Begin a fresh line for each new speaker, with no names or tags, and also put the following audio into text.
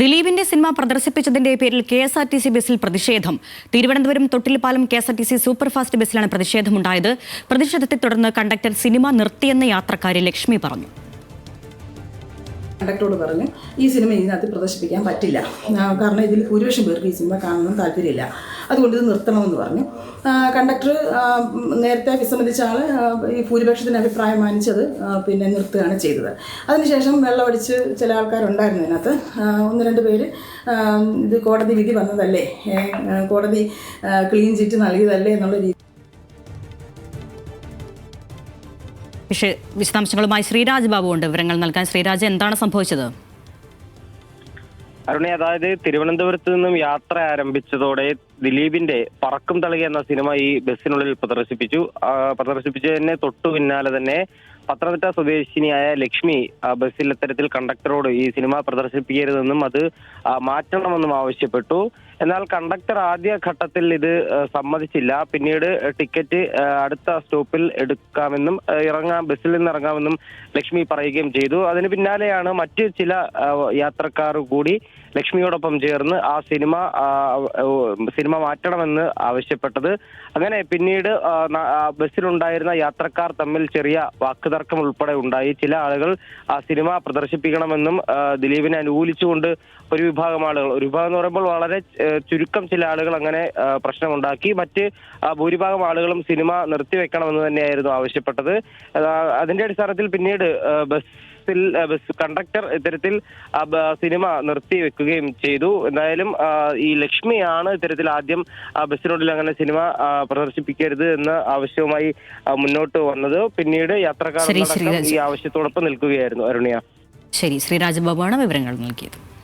ദിലീപിന്റെ സിനിമ പ്രദർശിപ്പിച്ചതിന്റെ പേരിൽ K S R T C ബസ്സിൽ പ്രതിഷേധം. Thiruvananthapuram Thottilpalam K S R T C superfast ബസ്സിലാണ് പ്രതിഷേധമുണ്ടായത്. പ്രതിഷേധത്തെ തുടർന്ന് കണ്ടക്ടർ സിനിമ നിർത്തിയെന്ന് യാത്രക്കാരി ലക്ഷ്മി പറഞ്ഞു.
കണ്ടക്ടറോട് പറഞ്ഞ് ഈ സിനിമ ഇതിനകത്ത് പ്രദർശിപ്പിക്കാൻ പറ്റില്ല. കാരണം ഇതിൽ ഭൂരിപക്ഷം പേർക്ക് ഈ സിനിമ കാണണമെന്ന് താല്പര്യമില്ല. അതുകൊണ്ട് ഇത് നിർത്തണമെന്ന് പറഞ്ഞു. കണ്ടക്ടർ നേരത്തെ വിസമ്മതിച്ച ആൾ ഈ ഭൂരിപക്ഷത്തിന്റെ അഭിപ്രായം മാനിച്ചത് പിന്നെ നിർത്തുകയാണ് ചെയ്തത്. അതിനുശേഷം വെള്ളമടിച്ച് ചില ആൾക്കാരുണ്ടായിരുന്നു ഇതിനകത്ത്. ഒന്ന് രണ്ട് പേര് ഇത് കോടതി വിധി വന്നതല്ലേ? കോടതി ക്ലീൻ ചിറ്റ് നൽകിയതല്ലേ എന്നുള്ള രീതി
വിശദാംശങ്ങളുമായി ശ്രീരാജ് ബാബു ഉണ്ട്. വിവരങ്ങൾ നൽകാൻ ശ്രീരാജ് എന്താണ് സംഭവിച്ചത്?
അരുണി അതായത് തിരുവനന്തപുരത്ത് നിന്നും യാത്ര ആരംഭിച്ചതോടെ ദിലീപിന്റെ പറക്കും തളിക എന്ന സിനിമ ഈ ബസ്സിനുള്ളിൽ പ്രദർശിപ്പിച്ചു. പ്രദർശിപ്പിച്ചു പ്രദർശിപ്പിച്ചതിന് തൊട്ടു പിന്നാലെ തന്നെ പത്തനംതിട്ട സ്വദേശിനിയായ ലക്ഷ്മി ബസ്സിൽ ഇത്തരത്തിൽ കണ്ടക്ടറോട് ഈ സിനിമ പ്രദർശിപ്പിക്കരുതെന്നും അത് മാറ്റണമെന്നും ആവശ്യപ്പെട്ടു. എന്നാൽ കണ്ടക്ടർ ആദ്യ ഘട്ടത്തിൽ ഇത് സമ്മതിച്ചില്ല. പിന്നീട് ടിക്കറ്റ് അടുത്ത സ്റ്റോപ്പിൽ എടുക്കാമെന്നും ഇറങ്ങാം ബസ്സിൽ നിന്ന് ഇറങ്ങാമെന്നും ലക്ഷ്മി പറയുകയും ചെയ്തു. അതിന് പിന്നാലെയാണ് മറ്റ് ചില യാത്രക്കാർ കൂടി ലക്ഷ്മിയോടൊപ്പം ചേർന്ന് ആ സിനിമ സിനിമ മാറ്റണമെന്ന് ആവശ്യപ്പെട്ടത്. അങ്ങനെ പിന്നീട് ബസ്സിലുണ്ടായിരുന്ന യാത്രക്കാർ തമ്മിൽ ചെറിയ വാക്കുതർക്കം ഉൾപ്പെടെ ഉണ്ടായി. ചില ആളുകൾ ആ സിനിമ പ്രദർശിപ്പിക്കണമെന്നും ദിലീപിനെ അനുകൂലിച്ചുകൊണ്ട് ഒരു വിഭാഗം ആളുകൾ. ഒരു വിഭാഗം എന്ന് പറയുമ്പോൾ വളരെ ചുരുക്കം ചില ആളുകൾ അങ്ങനെ പ്രശ്നമുണ്ടാക്കി. മറ്റ് ഭൂരിഭാഗം ആളുകളും സിനിമ നിർത്തിവെക്കണമെന്ന് തന്നെയായിരുന്നു ആവശ്യപ്പെട്ടത്. അതിന്റെ അടിസ്ഥാനത്തിൽ പിന്നീട് ബസ്സിൽ ബസ് കണ്ടക്ടർ ഇത്തരത്തിൽ സിനിമ നിർത്തി വെക്കുകയും ചെയ്തു. എന്തായാലും ഈ ലക്ഷ്മിയാണ് ഇത്തരത്തിൽ ആദ്യം ആ, ബസ്സിനുള്ളിൽ അങ്ങനെ സിനിമ പ്രദർശിപ്പിക്കരുത് എന്ന ആവശ്യവുമായി മുന്നോട്ട് വന്നത്. പിന്നീട് യാത്രക്കാർ. ഈ ആവശ്യത്തോടൊപ്പം നിൽക്കുകയായിരുന്നു. അരുണിയ.
ശരി ശ്രീരാജ് ആണ് വിവരങ്ങൾ നൽകിയത്.